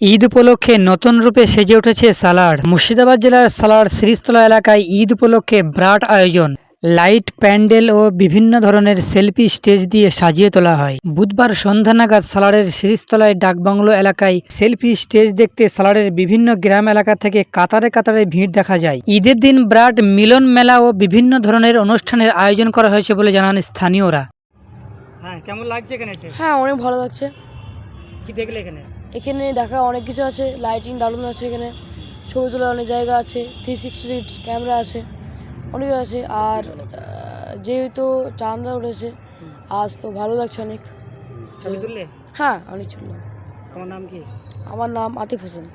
ঈদ উপলক্ষে নতুন রূপে সেজে উঠেছে সালাড। মুর্শিদাবাদ জেলার সালাড সিরিজতলা এলাকায় ঈদ উপলক্ষে ব্রাট আয়োজন। লাইট প্যান্ডেল ও বিভিন্ন ধরনের সেলফি স্টেজ দিয়ে সাজিয়ে তোলা হয়। বুধবার সন্ধ্যা নাগাদ সালারের সিরিজতলায় ডাকবাংলো এলাকায় সেলফি স্টেজ দেখতে সালারের বিভিন্ন গ্রাম এলাকা থেকে কাতারে কাতারে ভিড় দেখা যায়। ঈদের দিন ব্রাট মিলন মেলা ও বিভিন্ন ধরনের অনুষ্ঠানের আয়োজন করা হয়েছে বলে জানান স্থানীয়রা। হ্যাঁ কেমন লাগছে এখানে হ্যাঁ অনেক ভালো লাগছে। কি দেখলে এখানে? এখানে দেখা অনেক কিছু আছে লাইটিং দারুণ আছে এখানে ছবি তোলার অনেক জায়গা আছে থ্রি সিক্সটি ক্যামেরা আছে অনেক আছে। আর যেহেতু চাঁদা উঠেছে আজ তো ভালো লাগছে অনেক। হ্যাঁ অনেক ছিল তোমার নাম কি? আমার নাম আতিফ হোসেন।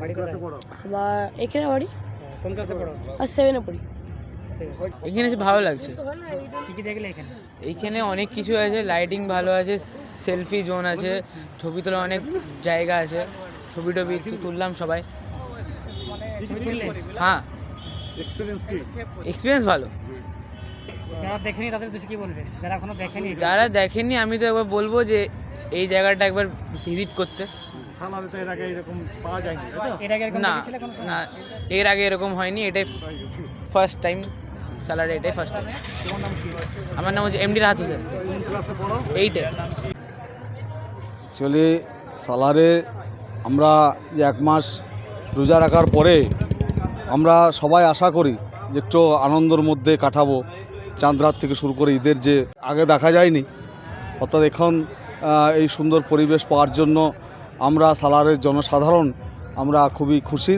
বাড়ি আমার এখানে বাড়ি? কোন ক্লাসে পড়ো? আর সেভেনে পড়ি। এখানে ভালো লাগছে। কি কি দেখলে এখানে? এইখানে অনেক কিছু আছে লাইটিং ভালো আছে সেলফি জোন আছে ছবি তোলার অনেক জায়গা আছে ছবি টবি তুললাম সবাই। হ্যাঁ। এক্সপিরিয়েন্স ভালো। যারা দেখেনি তাদের উদ্দেশ্যে কি বলবে? যারা এখনও দেখেনি যারা দেখেননি আমি তো একবার বলব যে এই জায়গাটা একবার ভিজিট করতে। এর আগে এরকম পাওয়া যায়নি তাই তো? এর আগে এরকম না? না এর আগে এরকম হয়নি এটাই ফার্স্ট টাইম স্যালারি এটাই ফার্স্ট টাইম আমার নাম হচ্ছে এমডি রাহাত হোসেন। এইটে অ্যাকচুয়ালি সালারে আমরা যে এক মাস রোজা রাখার পরে আমরা সবাই আশা করি যে একটু আনন্দের মধ্যে কাটাবো। চাঁদ রাত থেকে শুরু করে ঈদের যে আগে দেখা যায়নি, অর্থাৎ এখন এই সুন্দর পরিবেশ পাওয়ার জন্য আমরা সালারের জনসাধারণ আমরা খুবই খুশি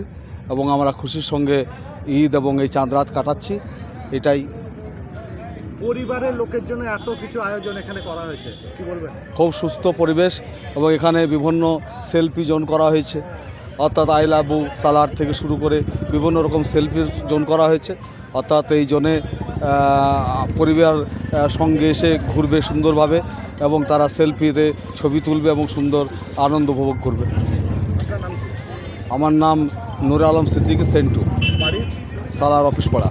এবং আমরা খুশির সঙ্গে ঈদ এবং এই চাঁদ রাত কাটাচ্ছি। এটাই পরিবারের লোকের জন্য এত কিছু আয়োজন এখানে করা হয়েছে কি বলবেন? খুব সুস্থ পরিবেশ এবং এখানে বিভিন্ন সেলফি জোন করা হয়েছে। অর্থাৎ আই লাভু সালার থেকে শুরু করে বিভিন্ন রকম সেলফি জোন করা হয়েছে। অর্থাৎ এই জোনে পরিবার সঙ্গে এসে ঘুরবে সুন্দরভাবে এবং তারা সেলফিতে ছবি তুলবে এবং সুন্দর আনন্দ উপভোগ করবে। আমার নাম নুর আলম সিদ্দিকী সেন্টু সালার অফিস পাড়া।